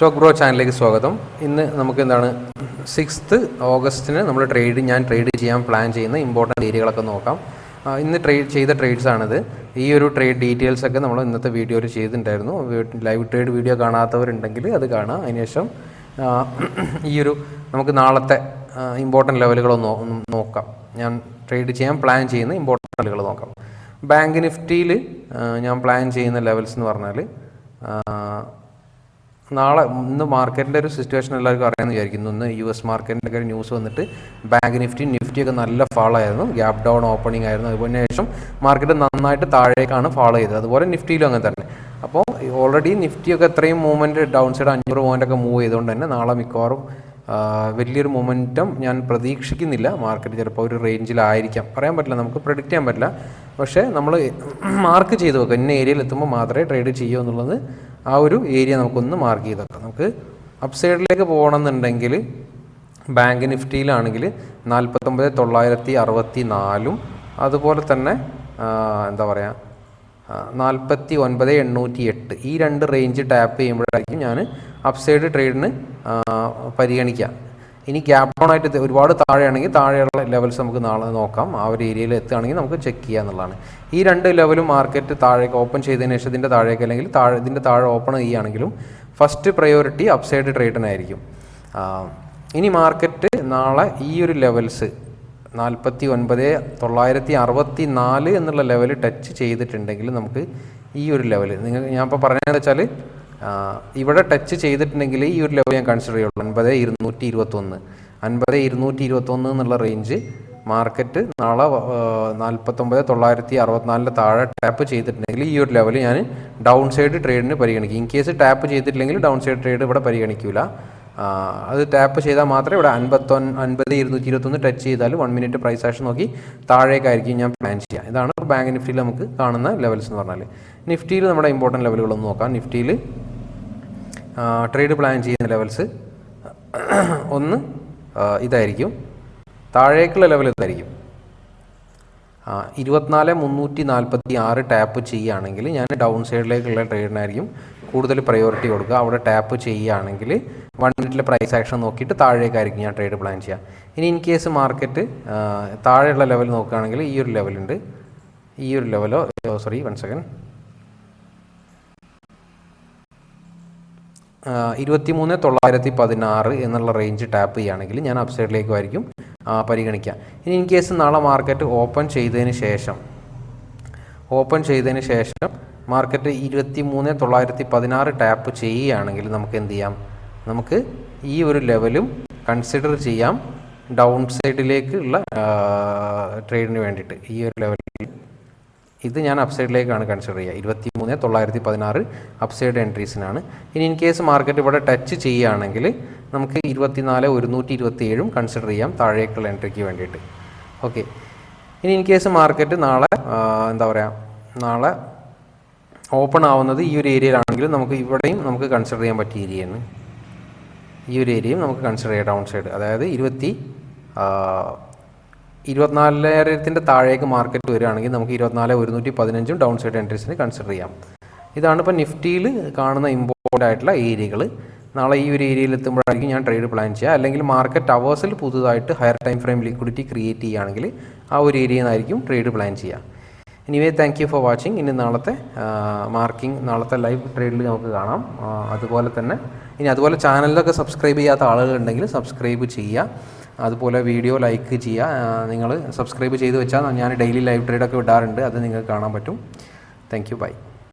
Stock bro ചാനലിലേക്ക് സ്വാഗതം. ഇന്ന് നമുക്ക് എന്താണ് സിക്സ്ത്ത് ഓഗസ്റ്റിന് നമ്മൾ ട്രേഡ് ഞാൻ ട്രേഡ് ചെയ്യാൻ പ്ലാൻ ചെയ്യുന്ന ഇമ്പോർട്ടന്റ് ഏരിയകളൊക്കെ നോക്കാം. ഇന്ന് ട്രേഡ് ചെയ്ത ട്രേഡ്സ് ആണിത്. ഈ ഒരു ട്രേഡ് ഡീറ്റെയിൽസ് ഒക്കെ നമ്മൾ ഇന്നത്തെ വീഡിയോയിൽ ചെയ്തിട്ടുണ്ടായിരുന്നു. ലൈവ് ട്രേഡ് വീഡിയോ കാണാത്തവരുണ്ടെങ്കിൽ അത് കാണാം. അതിനുശേഷം ഈ ഒരു നമുക്ക് നാളത്തെ ഇമ്പോർട്ടന്റ് ലെവലുകളൊന്ന് നോക്കാം. ഞാൻ ട്രേഡ് ചെയ്യാൻ പ്ലാൻ ചെയ്യുന്ന ഇമ്പോർട്ടന്റ് ലെവലുകൾ നോക്കാം. ബാങ്ക് നിഫ്റ്റിയിൽ ഞാൻ പ്ലാൻ ചെയ്യുന്ന ലെവൽസ് എന്ന് പറഞ്ഞാൽ നാളെ ഇന്ന് മാർക്കറ്റിന്റെ ഒരു സിറ്റുവേഷൻ എല്ലാവർക്കും അറിയാമെന്ന് വിചാരിക്കുന്നു. ഇന്ന് യു എസ് മാർക്കറ്റിന്റെ ഒക്കെ ന്യൂസ് വന്നിട്ട് ബാങ്ക് നിഫ്റ്റി നിഫ്റ്റി ഒക്കെ നല്ല ഫാൾ ആയിരുന്നു. ഗ്യാപ് ഡൗൺ ഓപ്പണിംഗ് ആയിരുന്നു. അതുപോലെ ശേഷം മാർക്കറ്റ് നന്നായിട്ട് താഴേക്കാണ് ഫാളോ ചെയ്തത്. അതുപോലെ നിഫ്റ്റിയിലും അങ്ങനെ തന്നെ. അപ്പോൾ ഓൾറെഡി നിഫ്റ്റിയൊക്കെ എത്രയും മൂവ്മെന്റ് ഡൗൺ സൈഡ് അഞ്ഞൂറ് പോയിന്റ് ഒക്കെ മൂവ് ചെയ്തുകൊണ്ട് തന്നെ നാളെ മിക്കവാറും വലിയൊരു മൊമെന്റം ഞാൻ പ്രതീക്ഷിക്കുന്നില്ല. മാർക്കറ്റ് ചിലപ്പോൾ ഒരു റേഞ്ചിലായിരിക്കാം പറയാൻ പറ്റില്ല നമുക്ക് പ്രഡിക്റ്റ് ചെയ്യാൻ പറ്റില്ല. പക്ഷേ നമ്മൾ മാർക്ക് ചെയ്ത് വെക്കുക ഇന്ന ഏരിയയിൽ എത്തുമ്പോൾ മാത്രമേ ട്രേഡ് ചെയ്യൂ എന്നുള്ളത് ആ ഒരു ഏരിയ നമുക്കൊന്ന് മാർക്ക് ചെയ്ത് വെക്കാം. നമുക്ക് അപ്സൈഡിലേക്ക് പോകണമെന്നുണ്ടെങ്കിൽ ബാങ്ക് നിഫ്റ്റിയിലാണെങ്കിൽ നാൽപ്പത്തൊമ്പത് തൊള്ളായിരത്തി അറുപത്തി നാലും അതുപോലെ തന്നെ എന്താ പറയുക നാൽപ്പത്തി ഒൻപത് എണ്ണൂറ്റി എട്ട് ഈ രണ്ട് റേഞ്ച് ടാപ്പ് ചെയ്യുമ്പോഴായിരിക്കും ഞാൻ അപ്സൈഡ് ട്രേഡിന് പരിഗണിക്കുക ഇനി ഗ്യാപ് ഡൗൺ ആയിട്ട് ഒരുപാട് താഴെയാണെങ്കിൽ താഴെയുള്ള ലെവൽസ് നമുക്ക് നാളെ നോക്കാം. ആ ഒരു ഏരിയയിൽ എത്തുകയാണെങ്കിൽ നമുക്ക് ചെക്ക് ചെയ്യുക എന്നുള്ളതാണ്. ഈ രണ്ട് ലെവലും മാർക്കറ്റ് താഴേക്ക് ഓപ്പൺ ചെയ്തതിന് ശേഷം ഇതിന്റെ താഴേക്ക് അല്ലെങ്കിൽ താഴെ ഇതിന്റെ താഴെ ഓപ്പൺ ചെയ്യുകയാണെങ്കിലും ഫസ്റ്റ് പ്രയോറിറ്റി അപ്സൈഡ് ട്രേഡിനായിരിക്കും ഇനി മാർക്കറ്റ് നാളെ ഈ ഒരു ലെവൽസ് നാൽപ്പത്തി ഒൻപത് തൊള്ളായിരത്തി അറുപത്തി നാല് എന്നുള്ള ലെവൽ ടച്ച് ചെയ്തിട്ടുണ്ടെങ്കിൽ നമുക്ക് ഈ ഒരു ലെവൽ നിങ്ങൾ ഞാൻ ഇപ്പോൾ പറഞ്ഞതെന്ന് വെച്ചാൽ ഇവിടെ ടച്ച് ചെയ്തിട്ടുണ്ടെങ്കിൽ ഈ ഒരു ലെവൽ ഞാൻ കൺസിഡർ ചെയ്യുള്ളൂ. അൻപത് ഇരുന്നൂറ്റി ഇരുപത്തൊന്ന് അൻപത് ഇരുന്നൂറ്റി ഇരുപത്തൊന്ന് എന്നുള്ള റേഞ്ച് മാർക്കറ്റ് നാളെ നാൽപ്പത്തൊമ്പത് തൊള്ളായിരത്തി അറുപത്തിനാലിന്റെ താഴെ ടാപ്പ് ചെയ്തിട്ടുണ്ടെങ്കിൽ ഈ ഒരു ലെവൽ ഞാൻ ഡൗൺ സൈഡ് ട്രേഡിന് പരിഗണിക്കും. ഇൻ കേസ് ടാപ്പ് ചെയ്തിട്ടില്ലെങ്കിൽ ഡൗൺ സൈഡ് ട്രേഡ് ഇവിടെ പരിഗണിക്കില്ല അത് ടാപ്പ് ചെയ്താൽ മാത്രമേ ഇവിടെ അൻപത്തൊൻ അൻപത് ഇരുന്നൂറ്റി ഇരുപത്തൊന്ന് ടച്ച് ചെയ്താൽ വൺ മിനിറ്റ് പ്രൈസ് ആക്ഷൻ നോക്കി താഴേക്കായിരിക്കും ഞാൻ പ്ലാൻ ചെയ്യുക. ഇതാണ് ബാങ്ക് നിഫ്റ്റിയിൽ നമുക്ക് കാണുന്ന ലെവൽസ് എന്ന് പറഞ്ഞാൽ നിഫ്റ്റിയിൽ നമ്മുടെ ഇമ്പോർട്ടന്റ് ലെവലുകളൊന്ന് നോക്കാം. നിഫ്റ്റിയിൽ ട്രേഡ് പ്ലാൻ ചെയ്യുന്ന ലെവൽസ് ഒന്ന് ഇതായിരിക്കും. താഴേക്കുള്ള ലെവൽ ഇതായിരിക്കും. ഇരുപത്തിനാല് മുന്നൂറ്റി നാൽപ്പത്തി ആറ് ടാപ്പ് ചെയ്യുകയാണെങ്കിൽ ഞാൻ ഡൗൺ സൈഡിലേക്കുള്ള ട്രേഡിനായിരിക്കും കൂടുതൽ പ്രയോറിറ്റി കൊടുക്കുക. അവിടെ ടാപ്പ് ചെയ്യുകയാണെങ്കിൽ വൺ മിനിറ്റിലെ പ്രൈസ് ആക്ഷൻ നോക്കിയിട്ട് താഴേക്കായിരിക്കും ഞാൻ ട്രേഡ് പ്ലാൻ ചെയ്യുക. ഇനി ഇൻ കേസ് മാർക്കറ്റ് താഴെയുള്ള ലെവൽ നോക്കുകയാണെങ്കിൽ ഈ ഒരു ലെവലുണ്ട് ഈ ഒരു ലെവലോ സോറി വൺ സെക്കൻഡ് ഇരുപത്തി മൂന്ന് തൊള്ളായിരത്തി പതിനാറ് എന്നുള്ള റേഞ്ച് ടാപ്പ് ചെയ്യുകയാണെങ്കിൽ ഞാൻ അപ്സൈഡിലേക്കുമായിരിക്കും പരിഗണിക്കുക. ഇനി ഇൻ കേസ് നാളെ മാർക്കറ്റ് ഓപ്പൺ ചെയ്തതിന് ശേഷം ഓപ്പൺ ചെയ്തതിന് ശേഷം മാർക്കറ്റ് ഇരുപത്തി മൂന്ന് തൊള്ളായിരത്തി പതിനാറ് ടാപ്പ് ചെയ്യുകയാണെങ്കിൽ നമുക്ക് എന്ത് ചെയ്യാം? നമുക്ക് ഈ ഒരു ലെവലും കൺസിഡർ ചെയ്യാം. ഡൗൺ സൈഡിലേക്കുള്ള ട്രേഡിന് വേണ്ടിയിട്ട്. ഈ ഒരു ലെവലിൽ ഇത് ഞാൻ അപ്സൈഡിലേക്കാണ് കൺസിഡർ ചെയ്യുക. ഇരുപത്തി മൂന്ന് തൊള്ളായിരത്തി പതിനാറ് അപ്സൈഡ് എൻട്രീസിനാണ് ഇനി ഇൻ കേസ് മാർക്കറ്റ് ഇവിടെ ടച്ച് ചെയ്യുകയാണെങ്കിൽ നമുക്ക് ഇരുപത്തിനാല് ഒരുന്നൂറ്റി ഇരുപത്തി ഏഴും കൺസിഡർ ചെയ്യാം താഴേക്കുള്ള എൻട്രിക്ക് വേണ്ടിയിട്ട്. ഓക്കെ ഇനി ഇൻ കേസ് മാർക്കറ്റ് നാളെ എന്താ പറയുക നാളെ ഓപ്പൺ ആവുന്നത് ഈ ഒരു ഏരിയയിലാണെങ്കിലും നമുക്ക് ഇവിടെയും നമുക്ക് കൺസിഡർ ചെയ്യാൻ പറ്റിയ ഏരിയയാണ് ഈ ഒരു ഏരിയയും നമുക്ക് കൺസിഡർ ചെയ്യാം ഡൗൺ സൈഡ് അതായത് ഇരുപത്തി ഇരുപത്തിനാലായിരത്തിന്റെ താഴേക്ക് മാർക്കറ്റ് വരികയാണെങ്കിൽ നമുക്ക് ഇരുപത്തിനാല് ഒരുന്നൂറ്റി പതിനഞ്ചും ഡൗൺ സൈഡ് എൻട്രീസിന് കൺസിഡർ ചെയ്യാം. ഇതാണ് ഇപ്പോൾ നിഫ്റ്റിയിൽ കാണുന്ന ഇമ്പോർട്ടന്റ് ആയിട്ടുള്ള ഏരിയകൾ നാളെ ഈ ഒരു ഏരിയയിൽ എത്തുമ്പോഴായിരിക്കും ഞാൻ ട്രേഡ് പ്ലാൻ ചെയ്യുക. അല്ലെങ്കിൽ മാർക്കറ്റ് അവേഴ്സിൽ പുതുതായിട്ട് higher time frame liquidity create ചെയ്യുകയാണെങ്കിൽ ആ ഒരു ഏരിയയിൽ നിന്നായിരിക്കും ട്രേഡ് പ്ലാൻ ചെയ്യുക. Anyway thank you for watching ഇനി നാളത്തെ മാർക്കിംഗ് നാളത്തെ ലൈവ് ട്രേഡിൽ നമുക്ക് കാണാം. അതുപോലെ തന്നെ ഇനി അതുപോലെ ചാനലിലൊക്കെ സബ്സ്ക്രൈബ് ചെയ്യാത്ത ആളുകളുണ്ടെങ്കിൽ സബ്സ്ക്രൈബ് ചെയ്യുക. അതുപോലെ വീഡിയോ ലൈക്ക് ചെയ്യുക. നിങ്ങൾ സബ്സ്ക്രൈബ് ചെയ്ത് വെച്ചാൽ ഞാൻ ഡെയിലി ലൈവ് ട്രേഡൊക്കെ വിടാറുണ്ട് അത് നിങ്ങൾക്ക് കാണാൻ പറ്റും. Thank you by